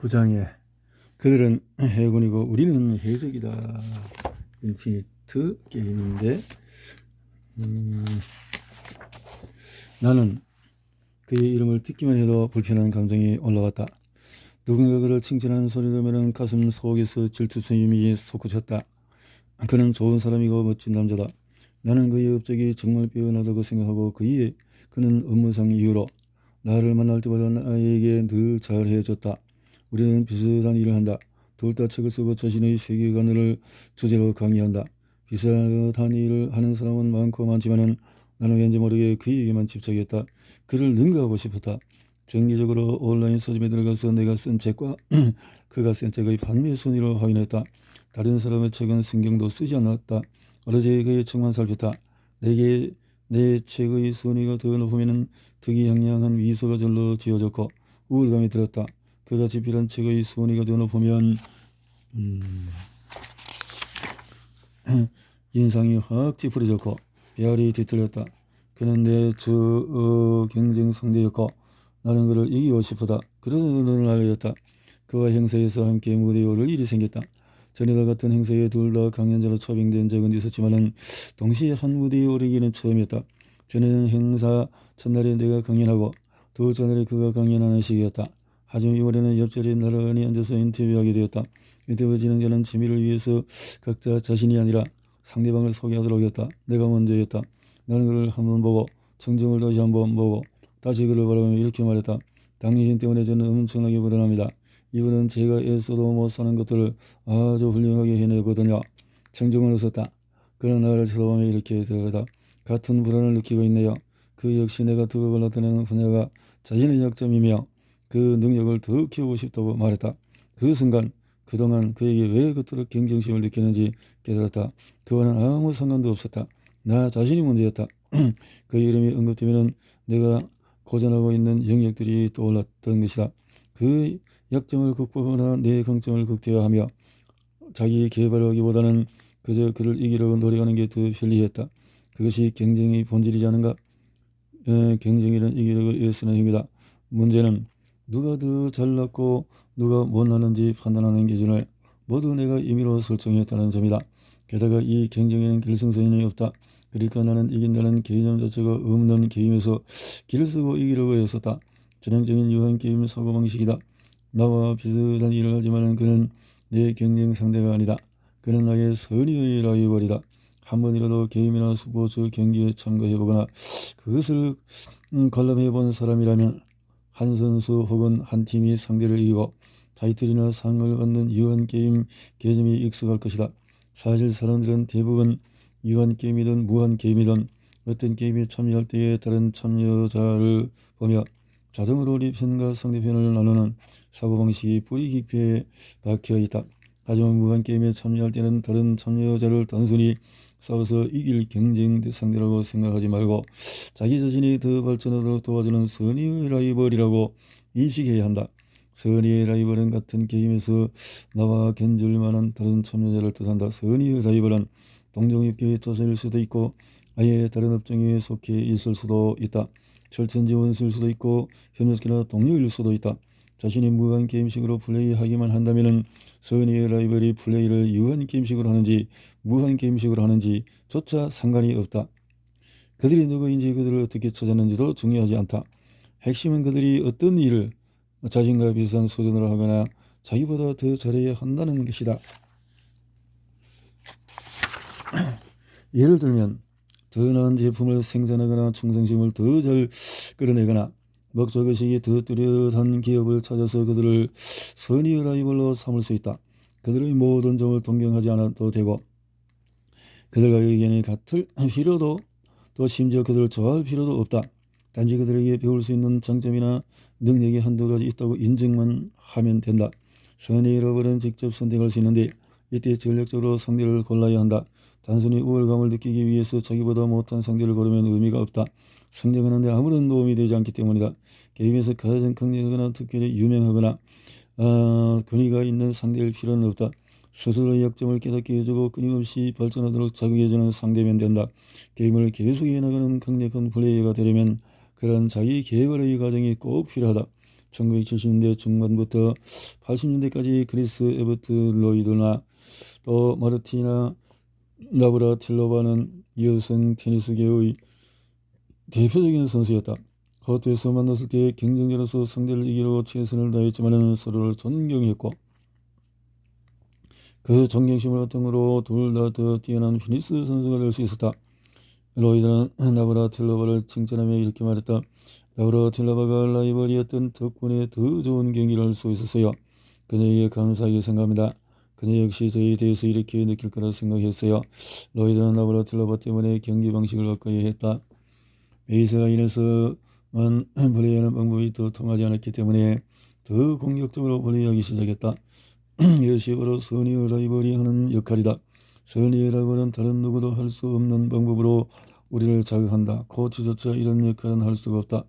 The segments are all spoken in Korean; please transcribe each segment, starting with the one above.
9장에 그들은 해군이고 우리는 해적이다. 인피니트 게임인데 음, 나는 그의 이름을 듣기만 해도 불편한 감정이 올라왔다. 누군가 그를 칭찬하는 소리 들으면 가슴 속에서 질투심이 솟구쳤다. 그는 좋은 사람이고 멋진 남자다. 나는 그의 업적이 정말 빼어나다고 생각하고 그의 그는 업무상 이유로 나를 만날 때마다 나에게 늘 잘해줬다. 우리는 비슷한 일을 한다. 둘 다 책을 쓰고 자신의 세계관을 주제로 강의한다. 비슷한 일을 하는 사람은 많고 많지만은 나는 왠지 모르게 그에게만 집착했다. 그를 능가하고 싶었다. 정기적으로 온라인 서점에 들어가서 내가 쓴 책과 그가 쓴 책의 판매 순위를 확인했다. 다른 사람의 책은 신경도 쓰지 않았다. 오로지 그의 책만 살폈다. 내게 내 책의 순위가 더 높으면 특이향량한 미소가 절로 지어졌고 우울감이 들었다. 그가 집필한 책의 순위가 더 높으면 음, 인상이 확 찌푸려졌고 배알이 뒤틀렸다. 그는 내저 어, 경쟁 상대였고 나는 그를 이기고 싶었다. 그러던 눈을 알렸다. 그와 행사에서 함께 무대에 오를 일이 생겼다. 전에도 같은 행사에 둘 다 강연자로 초빙된 적은 있었지만은 동시에 한 무대에 오르기는 처음이었다. 전에는 행사 첫날에 내가 강연하고 두 전날에 그가 강연하는 시기였다. 하지만 이번에는 옆자리에 나란히 앉아서 인터뷰하게 되었다. 인터뷰 진행자는 재미를 위해서 각자 자신이 아니라 상대방을 소개하도록 했다. 내가 먼저였다. 나는 그를 한 번 보고 청정을 다시 한 번 보고 다시 그를 바라보며 이렇게 말했다. 당신 때문에 저는 엄청나게 불안합니다. 이분은 제가 애써도 못 사는 것들을 아주 훌륭하게 해내거든요. 청정은 웃었다. 그는 나를 쳐다보며 이렇게 대답했다. 같은 불안을 느끼고 있네요. 그 역시 내가 두각을 나타내는 분야가 자신의 약점이며 그 능력을 더 키우고 싶다고 말했다. 그 순간 그동안 그에게 왜 그토록 경쟁심을 느끼는지 깨달았다. 그와는 아무 상관도 없었다. 나 자신이 문제였다. 그 이름이 언급되면 내가 고전하고 있는 영역들이 떠올랐던 것이다. 그 약점을 극복하거나 내 강점을 극대화하며 자기 개발하기보다는 그저 그를 이기려고 노력하는 게 더 편리했다. 그것이 경쟁의 본질이지 않은가? 에, 경쟁이란 이기려고 애쓰는 힘이다. 문제는 누가 더 잘났고 누가 못나는지 판단하는 기준을 모두 내가 임의로 설정했다는 점이다. 게다가 이 경쟁에는 결승선이 없다. 그러니까 나는 이긴다는 개념 자체가 없는 게임에서 길을 쓰고 이기려고 했었다. 전형적인 유한 게임 사고 방식이다. 나와 비슷한 일을 하지만 그는 내 경쟁 상대가 아니다. 그는 나의 선의의 라이벌이다. 한 번이라도 게임이나 스포츠 경기에 참가해보거나 그것을 음, 관람해본 사람이라면 한 선수 혹은 한 팀이 상대를 이기고 타이틀이나 상을 받는 유한 게임 개념이 익숙할 것이다. 사실 사람들은 대부분 유한 게임이든 무한 게임이든 어떤 게임에 참여할 때에 다른 참여자를 보며 자동으로 우리 편과 상대편을 나누는 사고방식이 뿌리 깊이 박혀 있다. 하지만 무한 게임에 참여할 때는 다른 참여자를 단순히 싸워서 이길 경쟁 상대라고 생각하지 말고 자기 자신이 더 발전하도록 도와주는 선의의 라이벌이라고 인식해야 한다. 선의의 라이벌은 같은 게임에서 나와 견줄 만한 다른 참여자를 뜻한다. 선의의 라이벌은 동종업계의 자세일 수도 있고 아예 다른 업종에 속해 있을 수도 있다. 철천지 원수일 수도 있고 협력기나 동료일 수도 있다. 자신이 무한 게임식으로 플레이하기만 한다면 선의의 라이벌이 플레이를 유한 게임식으로 하는지 무한 게임식으로 하는지 조차 상관이 없다. 그들이 누구인지 그들을 어떻게 찾았는지도 중요하지 않다. 핵심은 그들이 어떤 일을 자신과 비슷한 수준으로 하거나 자기보다 더 잘해야 한다는 것이다. 예를 들면 더 나은 제품을 생산하거나 충성심을 더 잘 끌어내거나 목적의식이 더 뚜렷한 기업을 찾아서 그들을 선의의 라이벌로 삼을 수 있다. 그들의 모든 점을 동경하지 않아도 되고 그들과 의견이 같을 필요도 또 심지어 그들을 좋아할 필요도 없다. 단지 그들에게 배울 수 있는 장점이나 능력이 한두 가지 있다고 인정만 하면 된다. 선의의 라이벌은 직접 선택할 수 있는데 이때 전략적으로 상대를 골라야 한다. 단순히 우월감을 느끼기 위해서 자기보다 못한 상대를 고르면 의미가 없다. 성장하는 데 아무런 도움이 되지 않기 때문이다. 게임에서 가장 강력하거나 특별히 유명하거나 어, 권위가 있는 상대일 필요는 없다. 스스로의 약점을 깨닫게 해주고 끊임없이 발전하도록 자극해주는 상대면 된다. 게임을 계속 이어나가는 강력한 플레이어가 되려면 그런 자기 개발의 과정이 꼭 필요하다. 1970년대 중반부터 80년대까지 그리스 에버트 로이드나 또 마르티나 나브라틸로바는 여성 테니스계의 대표적인 선수였다. 코트에서 만났을 때 경쟁자로서 상대를 이기려 최선을 다했지만 서로를 존경했고 그 존경심을 바탕으로 둘 다 더 뛰어난 피니스 선수가 될 수 있었다. 로이드는 나브라틸로바를 칭찬하며 이렇게 말했다. 나브라틸로바가 라이벌이었던 덕분에 더 좋은 경기를 할 수 있었어요. 그녀에게 감사하게 생각합니다. 그녀 역시 저에 대해서 이렇게 느낄 거라 생각했어요. 로이드는 나브라틸로바 때문에 경기 방식을 바꿔야 했다. 베이스가 인해서만 플레이하는 방법이 더 통하지 않았기 때문에 더 공격적으로 플레이하기 시작했다. 이것이 바로 선의의 라이벌이 하는 역할이다. 선의의 라이벌은 다른 누구도 할 수 없는 방법으로 우리를 자극한다. 코치조차 이런 역할은 할 수가 없다.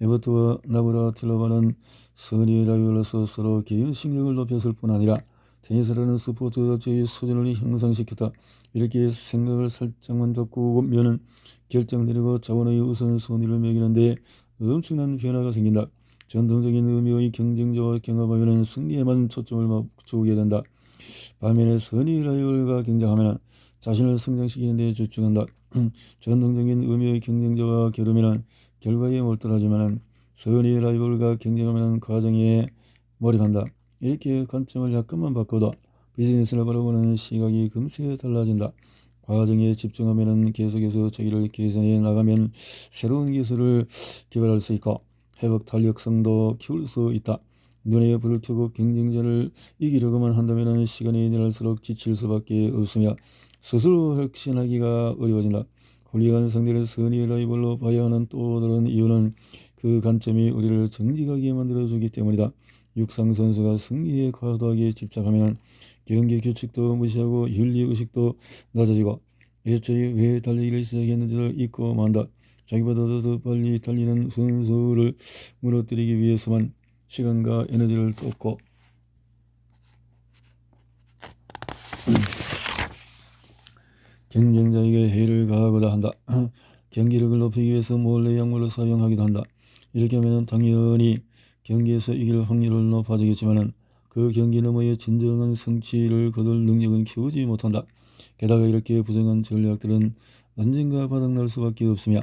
에버트와 나브라틸로바는 선의의 라이벌로서 서로 개인 실력을 높였을 뿐 아니라 테니스라는 스포츠 자체의 수준을 향상시켰다. 이렇게 생각을 살짝만 바꾸면 결정 내리고 자원의 우선순위를 매기는데 엄청난 변화가 생긴다. 전통적인 의미의 경쟁자와 경합하면 승리에만 초점을 맞추게 된다. 반면에 선의 라이벌과 경쟁하면 자신을 성장시키는 데 집중한다. 전통적인 의미의 경쟁자와 겨루면 결과에 몰두하지만 선의 라이벌과 경쟁하면 과정에 몰입한다. 이렇게 관점을 약간만 바꿔도 비즈니스를 바라보는 시각이 금세 달라진다. 과정에 집중하면 계속해서 자기를 개선해 나가면 새로운 기술을 개발할 수 있고 회복 탄력성도 키울 수 있다. 눈에 불을 켜고 경쟁자를 이기려고만 한다면 시간이 지날수록 지칠 수밖에 없으며 스스로 혁신하기가 어려워진다. 훌륭한 상대를 선의 라이벌로 봐야 하는 또 다른 이유는 그 관점이 우리를 정직하게 만들어주기 때문이다. 육상 선수가 승리에 과도하게 집착하면 경기 규칙도 무시하고 윤리 의식도 낮아지고 애초에 왜 달리기를 시작했는지도 잊고 만다. 자기보다 더 빨리 달리는 선수를 무너뜨리기 위해서만 시간과 에너지를 쏟고 경쟁자에게 해를 가하고자 한다. 경기력을 높이기 위해서 몰래 약물을 사용하기도 한다. 이렇게 하면 당연히 경기에서 이길 확률은 높아지겠지만 그 경기 너머의 진정한 성취를 거둘 능력은 키우지 못한다. 게다가 이렇게 부정한 전략들은 언젠가 바닥날 수밖에 없으며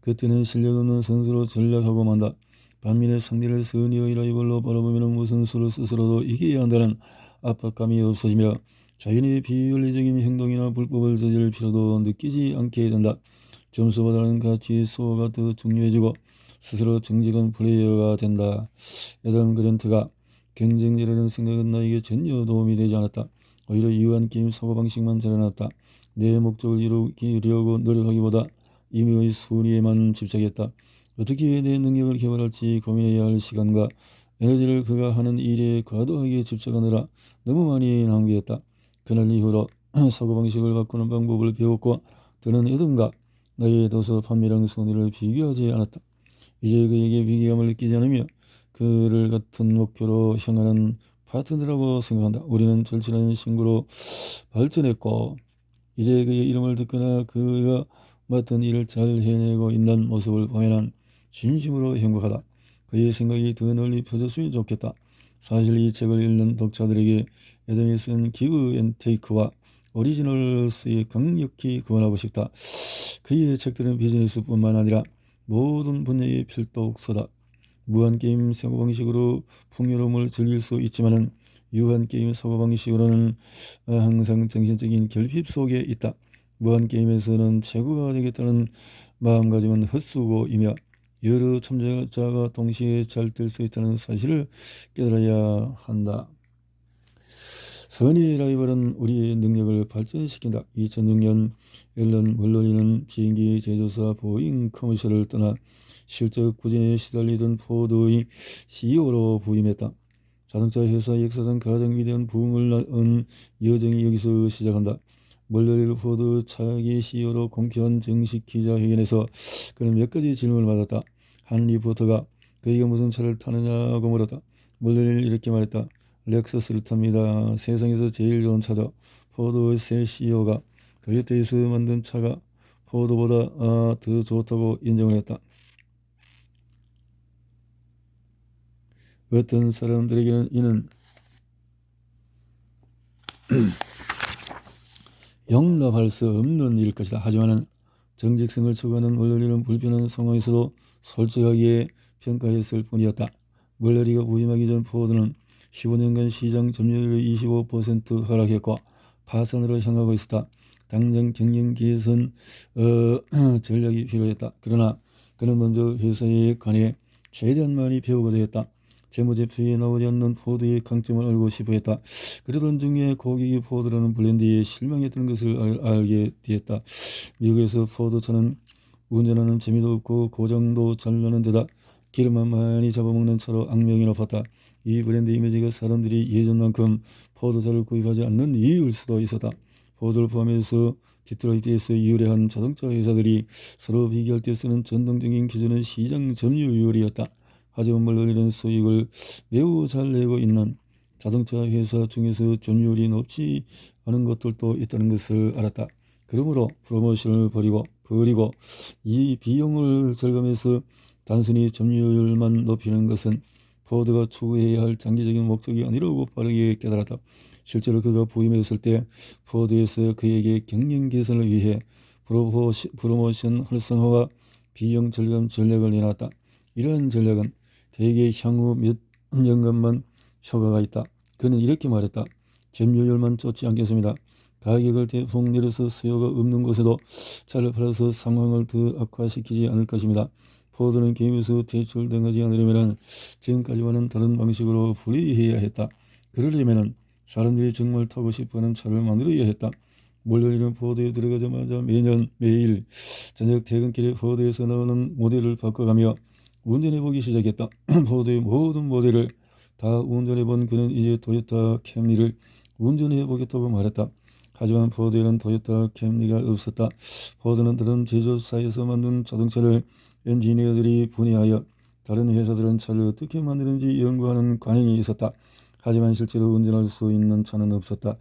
그때는 실력 없는 선수로 전략하고 만다. 반면에 상대를 선의의 라이벌로 바라보면 무슨 수를 스스로도 이겨야 한다는 압박감이 없어지며 자연의 비윤리적인 행동이나 불법을 저지를 필요도 느끼지 않게 된다. 점수보다는 가치 수호가 더 중요해지고 스스로 정직한 플레이어가 된다. 에덤 그랜트가 경쟁자라는 생각은 나에게 전혀 도움이 되지 않았다. 오히려 유한 게임 사고방식만 잘해놨다. 내 목적을 이루려고 노력하기보다 임의의 순위에만 집착했다. 어떻게 내 능력을 개발할지 고민해야 할 시간과 에너지를 그가 하는 일에 과도하게 집착하느라 너무 많이 낭비했다. 그날 이후로 사고방식을 바꾸는 방법을 배웠고 더는 에덤과 나의 도서 판매량 순위를 비교하지 않았다. 이제 그에게 위기감을 느끼지 않으며 그를 같은 목표로 향하는 파트너라고 생각한다. 우리는 절친한 친구로 발전했고 이제 그의 이름을 듣거나 그가 맡은 일을 잘 해내고 있는 모습을 보면 진심으로 행복하다. 그의 생각이 더 널리 퍼졌으면 좋겠다. 사실 이 책을 읽는 독자들에게 예전에 쓴 기브 앤 테이크와 오리지널스에 강력히 권하고 싶다. 그의 책들은 비즈니스뿐만 아니라 모든 분야의 필독서다. 무한 게임 사고 방식으로 풍요로움을 즐길 수 있지만 유한 게임 사고 방식으로는 항상 정신적인 결핍 속에 있다. 무한 게임에서는 최고가 되겠다는 마음가짐은 헛수고이며 여러 참가자가 동시에 잘 될 수 있다는 사실을 깨달아야 한다. 선의 라이벌은 우리의 능력을 발전시킨다. 2006년 앨런 멀로니는 비행기 제조사 보잉 커머셜을 떠나 실적 부진에 시달리던 포드의 CEO로 부임했다. 자동차 회사 역사상 가장 위대한 부흥을 낳은 여정이 여기서 시작한다. 멀로니 포드 차기 CEO로 공개한 정식 기자회견에서 그는 몇 가지 질문을 받았다. 한 리포터가 그에게 무슨 차를 타느냐고 물었다. 멀로니는 이렇게 말했다. 렉서스를 탑니다. 세상에서 제일 좋은 차죠. 포드의 새 CEO가 도요타에서 만든 차가 포드보다 아, 더 좋다고 인정을 했다. 어떤 사람들에게는 이는 용납할 수 없는 일일 것이다. 하지만 정직성을 추구하는 원로리는 불편한 상황에서도 솔직하게 평가했을 뿐이었다. 월러리가 부임하기 전 포워드는 15년간 시장 점유율이 25% 하락했고 파산으로 향하고 있었다. 당장 경영 개선 어, 전략이 필요했다. 그러나 그는 먼저 회사에 관해 최대한 많이 배우고자 했다. 재무제표에 나오지 않는 포드의 강점을 알고 싶어 했다. 그러던 중에 고객이 포드라는 블렌드에 실망했던 것을 알, 알게 되었다. 미국에서 포드차는 운전하는 재미도 없고 고장도 잘 나는 데다 기름만 많이 잡아먹는 차로 악명이 높았다. 이 브랜드 이미지가 사람들이 예전만큼 포드차를 구입하지 않는 이유일 수도 있었다. 포드를 포함해서 디트로이트에서 유래한 자동차 회사들이 서로 비교할 때 쓰는 전통적인 기준은 시장 점유율이었다. 하지만 물론이는 수익을 매우 잘 내고 있는 자동차 회사 중에서 점유율이 높지 않은 것들도 있다는 것을 알았다. 그러므로 프로모션을 버리고 버리고 이 비용을 절감해서 단순히 점유율만 높이는 것은 포드가 추구해야 할 장기적인 목적이 아니라고 빠르게 깨달았다. 실제로 그가 부임했을 때 포드에서 그에게 경영 개선을 위해 프로모션 활성화와 비용 절감 전략을 내놨다. 이러한 전략은 대개 향후 몇 년간만 효과가 있다. 그는 이렇게 말했다. 점유율만 쫓지 않겠습니다. 가격을 대폭 내려서 수요가 없는 곳에도 차를 팔아서 상황을 더 악화시키지 않을 것입니다. 포드는 게임에서 퇴출당하지 않으려면 지금까지와는 다른 방식으로 불이해야 했다. 그러려면 사람들이 정말 타고 싶어하는 차를 만들어야 했다. 물론 포드에 들어가자마자 매년 매일 저녁 퇴근길에 포드에서 나오는 모델을 바꿔가며 운전해보기 시작했다. 포드의 모든 모델을 다 운전해본 그는 이제 토요타 캠리를 운전해보겠다고 말했다. 하지만 포드에는 토요타 캠리가 없었다. 포드는 다른 제조사에서 만든 자동차를 엔지니어들이 분해하여 다른 회사들은 차를 어떻게 만드는지 연구하는 관행이 있었다. 하지만 실제로 운전할 수 있는 차는 없었다.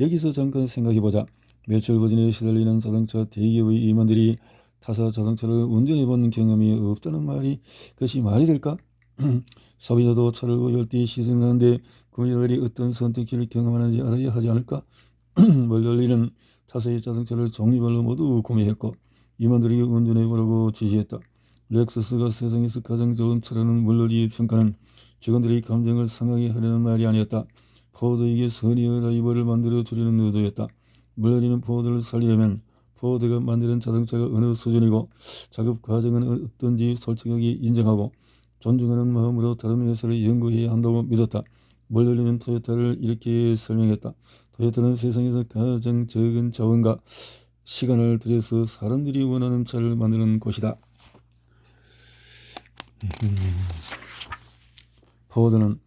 여기서 잠깐 생각해보자. 매출 부진에 시달리는 자동차 대기업의 임원들이 타사 자동차를 운전해본 경험이 없다는 말이 그것이 말이 될까? 소비자도 차를 구입할 때 시승하는데 구매자들이 어떤 선택지를 경험하는지 알아야 하지 않을까? 멀널리는 타사의 자동차를 종류별로 모두 구매했고 임원들이 운전해보라고 지시했다. 렉서스가 세상에서 가장 좋은 차라는 물놀이의 평가는 직원들의 감정을 상하게 하려는 말이 아니었다. 포드에게 선의의 라이벌을 만들어 주려는 의도였다. 물놀이는 포드를 살리려면 포드가 만드는 자동차가 어느 수준이고 작업 과정은 어떤지 솔직하게 인정하고 존중하는 마음으로 다른 회사를 연구해야 한다고 믿었다. 물놀리는 토요타를 이렇게 설명했다. 토요타는 세상에서 가장 적은 자원과 시간을 들여서 사람들이 원하는 차를 만드는 곳이다. 포워드는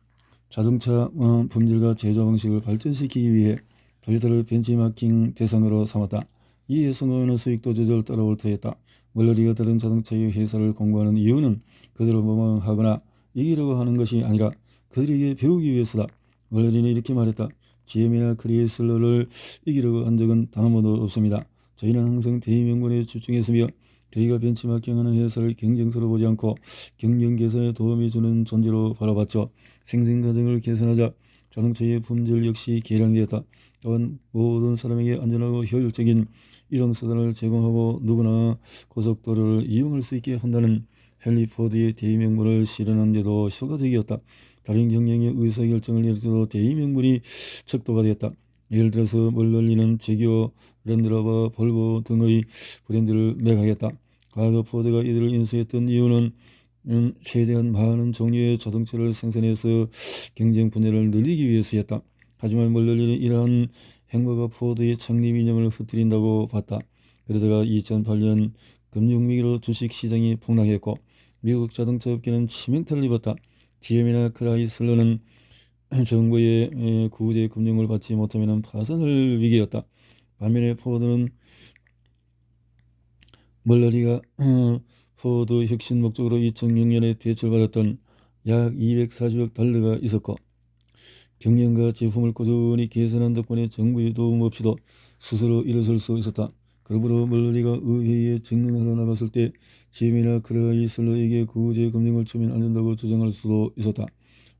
자동차 어, 품질과 제조 방식을 발전시키기 위해 토요타를 벤치마킹 대상으로 삼았다. 이에 성공하는 수익도 저절 따라올 터였다. 멀러리가 다른 자동차의 회사를 공부하는 이유는 그들을 모방하거나 이기려고 하는 것이 아니라 그들에게 배우기 위해서다. 멀러리는 이렇게 말했다. GM이나 크리에슬러를 이기려고 한 적은 단 한 번도 없습니다. 저희는 항상 대의명분에 집중했으며 저희가 벤치마킹하는 회사를 경쟁사로 보지 않고 경영 개선에 도움이 주는 존재로 바라봤죠. 생생 과정을 개선하자 자동차의 품질 역시 개량되었다. 또한 모든 사람에게 안전하고 효율적인 이동 수단을 제공하고 누구나 고속도로를 이용할 수 있게 한다는 헨리 포드의 대의명분을 실현한 데도 효과적이었다. 다른 경영의 의사결정을 때도 대의명분이 척도가 되었다. 예를 들어서 멀널리는 제기어, 랜드로버, 볼보 등의 브랜드를 매각했다. 과거 포드가 이들을 인수했던 이유는 음, 최대한 많은 종류의 자동차를 생산해서 경쟁 분야를 늘리기 위해서였다. 하지만 멀널리는 이러한 행보가 포드의 창립 이념을 흐트린다고 봤다. 그러다가 2008년 금융위기로 주식시장이 폭락했고 미국 자동차 업계는 치명타를 입었다. GM이나 크라이슬러는 정부의 구제 금융을 받지 못하면 파산할 위기였다. 반면에 포드는 멀러리가 포드 혁신 목적으로 2006년에 대출받았던 약 240억 달러가 있었고 경영과 제품을 꾸준히 개선한 덕분에 정부의 도움 없이도 스스로 일어설 수 있었다. 그러므로 멀러리가 의회에 증언하러 나갔을 때 GM이나 크라이슬러에게 구제 금융을 주면 안 된다고 주장할 수도 있었다.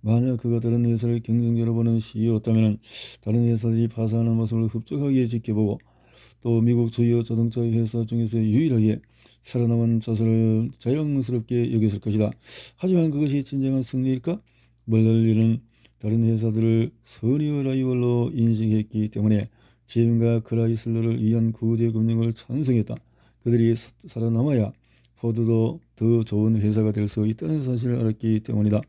만약 그가 다른 회사를 경쟁자로 보는 CEO였다면 다른 회사들이 파산하는 모습을 흡족하게 지켜보고 또 미국 주요 자동차 회사 중에서 유일하게 살아남은 자세를 자랑스럽게 여겼을 것이다. 하지만 그것이 진정한 승리일까? 멀널리는 다른 회사들을 선의의 라이벌로 인식했기 때문에 GM과 크라이슬러를 위한 구제 금융을 찬성했다. 그들이 사- 살아남아야 포드도 더 좋은 회사가 될 수 있다는 사실을 알았기 때문이다.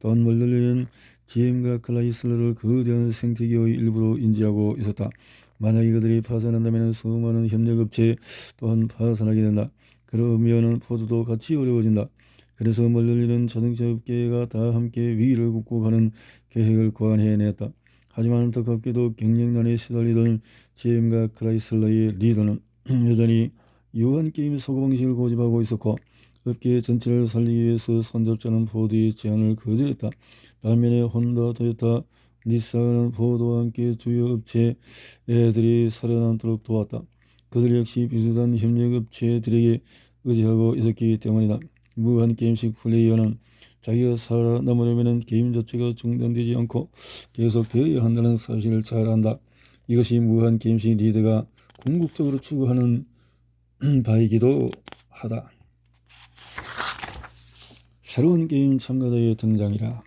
또한 멀널리는 GM과 크라이슬러를 거대한 생태계의 일부로 인지하고 있었다. 만약에 그들이 파산한다면 수많은 협력업체 또한 파산하게 된다. 그러면 포드도 같이 어려워진다. 그래서 멀널리는 자동차 업계가 다 함께 위기를 극복하는 계획을 고안해냈다. 하지만 안타깝게도 경쟁난에 시달리던 GM과 크라이슬러의 리더는 여전히 유한 게임 사고 방식을 고집하고 있었고 업계 전체를 살리기 위해서 선접자는 포드의 제안을 거절했다. 반면에 혼다, 토요타, 닛산은 포드와 함께 주요 업체들이 살아남도록 도왔다. 그들 역시 비슷한 협력업체들에게 의지하고 있었기 때문이다. 무한 게임식 플레이어는 자기가 살아남으려면 게임 자체가 중단되지 않고 계속 되어야 한다는 사실을 잘 안다. 이것이 무한 게임식 리더가 궁극적으로 추구하는 바이기도 하다. 새로운 게임 참가자의 등장이라